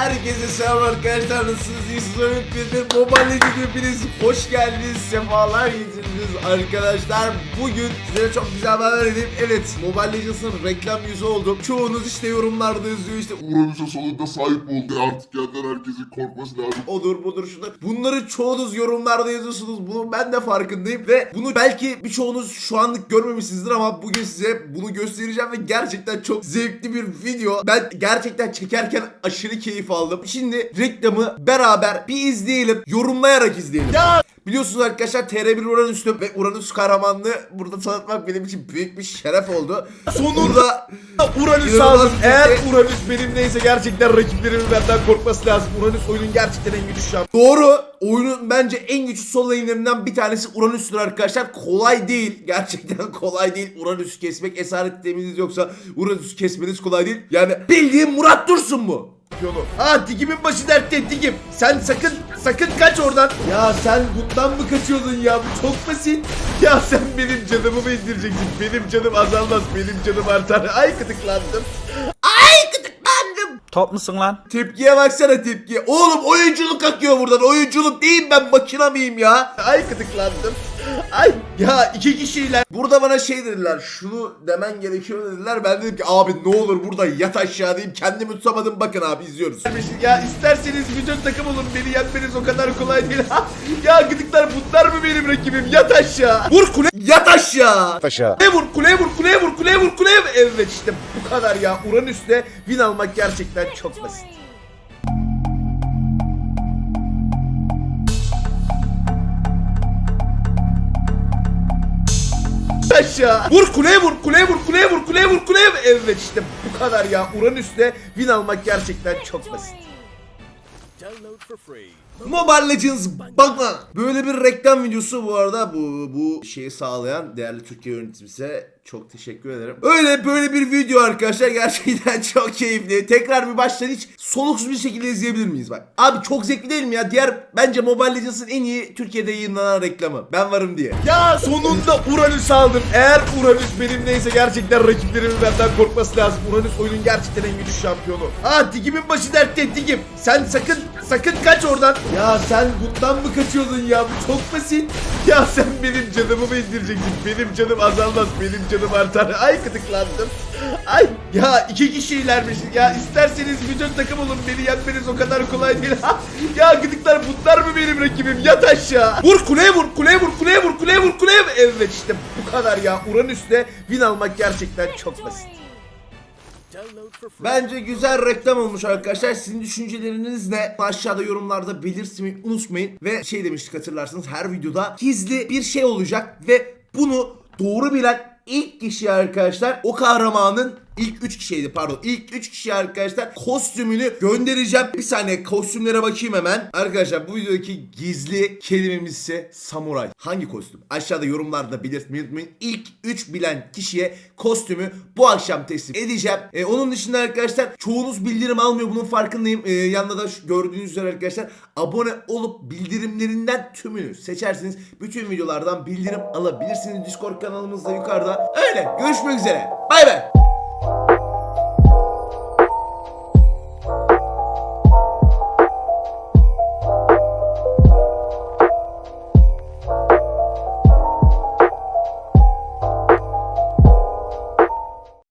Herkese selam arkadaşlar nasılsınız? Ümit Bildir. Mobile Legends hepiniz hoş geldiniz. Sefalar getirdiniz arkadaşlar. Bugün size çok güzel bir haber edeyim. Evet Mobile Legends'ın reklam yüzü oldum. Çoğunuz işte yorumlarda yazıyor işte Uranüs'e sonunda sahip oldu. Artık yerden herkesin korkması lazım. odur budur şudur. Bunları çoğunuz yorumlarda yazıyorsunuz. Bunun ben de farkındayım ve bunu belki birçoğunuz şu anlık görmemişsinizdir ama bugün size bunu göstereceğim ve gerçekten çok zevkli bir video. Ben gerçekten çekerken aşırı keyif aldım. Şimdi reklamı beraber bir izleyelim. Yorumlayarak izleyelim. Ya Biliyorsunuz arkadaşlar TR1 Uranüs'tü ve Uranüs kahramanlığı burada tanıtmak benim için büyük bir şeref oldu. Sonunda Uranüs aldım. Eğer şey. Uranüs benimleyse gerçekten rakiplerimin benden korkması lazım. Uranüs oyunun gerçekten en güçlü an. Doğru. Oyunun bence en güçlü sol lane'lerinden bir tanesi Uranüs'tür arkadaşlar. Kolay değil. Gerçekten kolay değil. Uranüs'ü kesmek esaret deminiz yoksa Uranüs'ü kesmeniz kolay değil. Yani bildiğin Murat Dursun mu? Yolu. Ha digimin başı dertte digim. Sen sakın sakın kaç oradan. Ya sen bundan mı kaçıyordun ya? Bu çok basit. Ya sen benim canımı mı indireceksin? Benim canım azalmaz. Benim canım artar. Ay gıdıklandım. Ay gıdıklandım. Top musun lan? Tepkiye baksana tepkiye. Oğlum oyunculuk akıyor buradan. Oyunculuk değil ben makina mıyım ya? Ay gıdıklandım. Ay ya iki kişiyle. Burada bana şey dediler şunu demen gerekiyor dediler ben dedim ki abi ne olur burada yat aşağı diyeyim kendimi tutamadım bakın abi izliyoruz. Ya isterseniz bütün takım olun beni yenmeniz o kadar kolay değil. ya gıdıklar bunlar mı benim rakibim? Yat aşağı. Vur kule yat aşağı. Kuleye vur, kuleye vur, kuleye vur, kuleye vur, kuleye vur. Evet işte bu kadar ya. Uranüs'te win almak gerçekten çok basit. Aşağı. Vur kuleye vur, kuleye vur, kuleye vur, kuleye vur, kuleye vur. Evet işte bu kadar ya. Uranüs'te win almak gerçekten çok basit. Mobile Legends bana böyle bir reklam videosu bu arada bu bu şeyi sağlayan değerli Türkiye yönetimse çok teşekkür ederim. Öyle böyle bir video arkadaşlar gerçekten çok keyifli. Tekrar bir baştan hiç soluksuz bir şekilde izleyebilir miyiz bak. Abi çok zevkli değil mi ya? Diğer bence Mobile Legends'ın en iyi Türkiye'de yayınlanan reklamı. Ben varım diye. Ya sonunda Uranüs aldım. Eğer Uranüs benimleyse gerçekten rakiplerimin benden korkması lazım. Uranüs oyunun gerçekten en güçlü şampiyonu. Ha digimin başı dertte digim. Sen sakın sakın kaç oradan. Ya sen bundan mı kaçıyordun ya? Bu çok basit. Ya sen benim canımı mı indireceksin? Benim canım azalmaz. Benim canım artar. Ay gıdıklandım. Ay ya iki kişilermiş. Ya isterseniz bütün takım olun beni yenmeniz o kadar kolay değil. ya gıdıklar bunlar mı benim rakibim? Yat aşağı. Vur kuleye vur, kuleye vur, kuleye vur, kuleye vur, kuleye vur. Evet işte bu kadar ya. Uranüs'te win almak gerçekten çok basit. Bence güzel reklam olmuş arkadaşlar. Sizin düşünceleriniz ne? Aşağıda yorumlarda belirtmeyi unutmayın. Ve şey demiştik hatırlarsınız her videoda gizli bir şey olacak ve bunu doğru bilen ilk kişi arkadaşlar o kahramanın ilk 3 kişiydi pardon ilk 3 kişi arkadaşlar kostümünü göndereceğim. Bir saniye kostümlere bakayım hemen. Arkadaşlar bu videodaki gizli kelimemiz ise samuray. Hangi kostüm? Aşağıda yorumlarda belirtmeyi. İlk 3 bilen kişiye kostümü bu akşam teslim edeceğim. Ee, onun dışında arkadaşlar çoğunuz bildirim almıyor bunun farkındayım. Ee, yanında da gördüğünüz üzere arkadaşlar abone olup bildirimlerinden tümünü seçerseniz bütün videolardan bildirim alabilirsiniz. Discord kanalımız da yukarıda. Öyle görüşmek üzere. Bay bay.